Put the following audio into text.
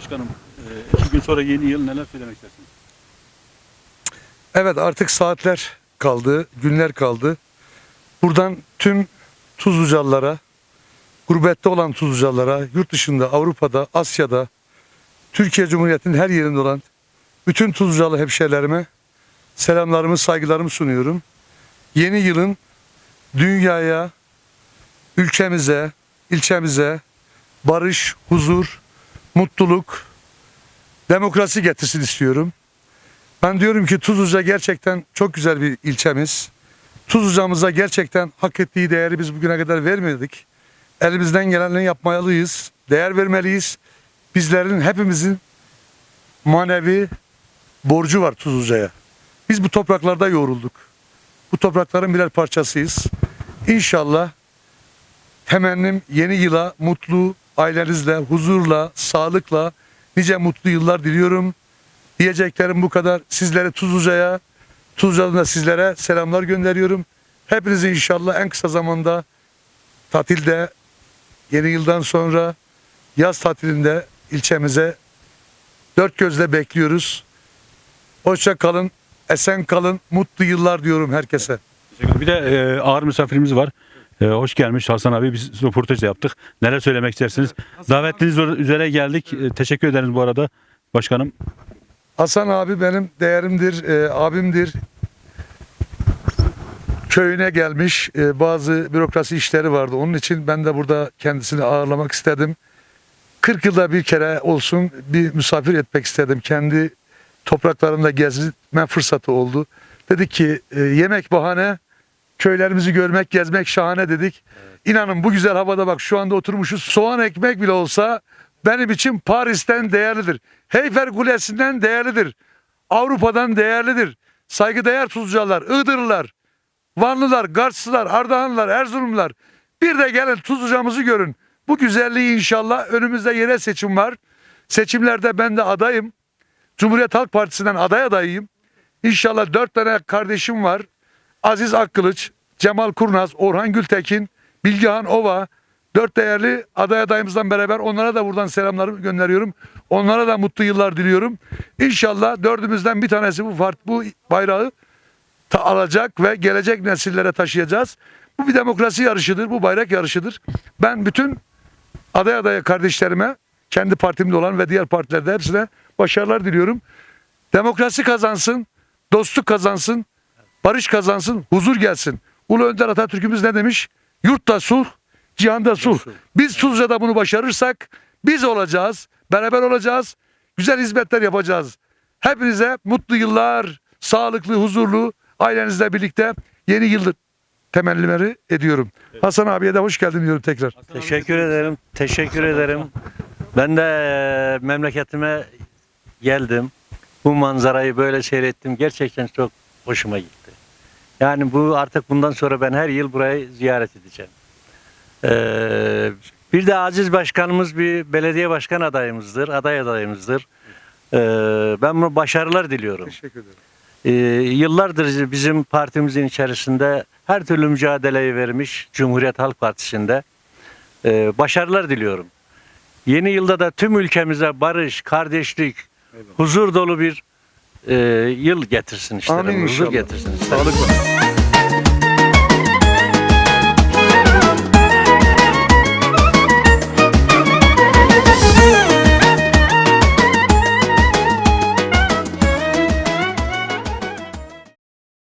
Başkanım, e, iki gün sonra yeni yıl neler söylemek istersiniz? Evet artık saatler kaldı, günler kaldı. Buradan tüm Tuzlucalılara, gurbette olan Tuzlucalılara, yurt dışında, Avrupa'da, Asya'da, Türkiye Cumhuriyeti'nin her yerinde olan bütün Tuzlucalı hemşehrilerime selamlarımı, saygılarımı sunuyorum. Yeni yılın dünyaya, ülkemize, ilçemize barış, huzur, mutluluk, demokrasi getirsin istiyorum. Ben diyorum ki Tuzluca gerçekten çok güzel bir ilçemiz. Tuzluca'mıza gerçekten hak ettiği değeri biz bugüne kadar vermedik. Elimizden gelenleri yapmalıyız. Değer vermeliyiz. Bizlerin hepimizin manevi borcu var Tuzluca'ya. Biz bu topraklarda yoğrulduk. Bu toprakların birer parçasıyız. İnşallah temennim yeni yıla mutlu ailenizle, huzurla, sağlıkla nice mutlu yıllar diliyorum. Diyeceklerim bu kadar. Sizlere Tuzluca'ya, Tuzluca'dan da sizlere selamlar gönderiyorum. Hepinizi inşallah en kısa zamanda tatilde, yeni yıldan sonra yaz tatilinde ilçemize dört gözle bekliyoruz. Hoşça kalın, esen kalın, mutlu yıllar diyorum herkese. Bir de e, ağır misafirimiz var. E, hoş gelmiş Hasan abi. Biz röportaj da yaptık. Neler söylemek istersiniz? Davetliniz üzere geldik. E, teşekkür ederiz bu arada başkanım. Hasan abi benim değerimdir, e, abimdir. Köyüne gelmiş e, bazı bürokrasi işleri vardı. Onun için ben de burada kendisini ağırlamak istedim. 40 yılda bir kere olsun bir misafir etmek istedim. Kendi topraklarında gezme fırsatı oldu. Dedik ki e, yemek bahane, köylerimizi görmek, gezmek şahane dedik. İnanın bu güzel havada bak şu anda oturmuşuz. Soğan ekmek bile olsa benim için Paris'ten değerlidir. Heyfer Kulesi'nden değerlidir. Avrupa'dan değerlidir. Saygıdeğer Tuzcalar, Iğdırlılar, Vanlılar, Garslılar, Ardahanlılar, Erzurumlular. Bir de gelin Tuzluca'mızı görün. Bu güzelliği inşallah önümüzde yerel seçim var. Seçimlerde ben de adayım. Cumhuriyet Halk Partisi'nden aday adayıyım. İnşallah dört tane kardeşim var. Aziz Akkılıç, Cemal Kurnaz, Orhan Gültekin, Bilgehan Ova. Dört değerli aday adayımızdan beraber onlara da buradan selamlarımı gönderiyorum. Onlara da mutlu yıllar diliyorum. İnşallah dördümüzden bir tanesi bu fart bu bayrağı alacak ve gelecek nesillere taşıyacağız. Bu bir demokrasi yarışıdır, bu bayrak yarışıdır. Ben bütün aday adaya kardeşlerime, kendi partimde olan ve diğer partilerde hepsine başarılar diliyorum. Demokrasi kazansın, dostluk kazansın, barış kazansın, huzur gelsin. Ulu Önder Atatürk'ümüz ne demiş? Yurtta sulh, cihanda sulh. Biz Tuzla'da bunu başarırsak biz olacağız, beraber olacağız, güzel hizmetler yapacağız. Hepinize mutlu yıllar, sağlıklı, huzurlu, ailenizle birlikte yeni yıl temellileri ediyorum. Hasan abiye de hoş geldin diyorum tekrar. Teşekkür ederim. Teşekkür ederim. Ben de eee, memleketime geldim. Bu manzarayı böyle seyrettim. Gerçekten çok hoşuma gitti. Yani bu artık bundan sonra ben her yıl burayı ziyaret edeceğim. Eee, bir de Aziz Başkanımız bir belediye başkan adayımızdır, aday adayımızdır. Eee, ben bunu başarılar diliyorum. Teşekkür ederim. Ee, yıllardır bizim partimizin içerisinde her türlü mücadeleyi vermiş Cumhuriyet Halk Partisi'nde. Ee, başarılar diliyorum. Yeni yılda da tüm ülkemize barış, kardeşlik, huzur dolu bir e, yıl getirsin isterim. Amin huzur getirsin. Sağlıkla.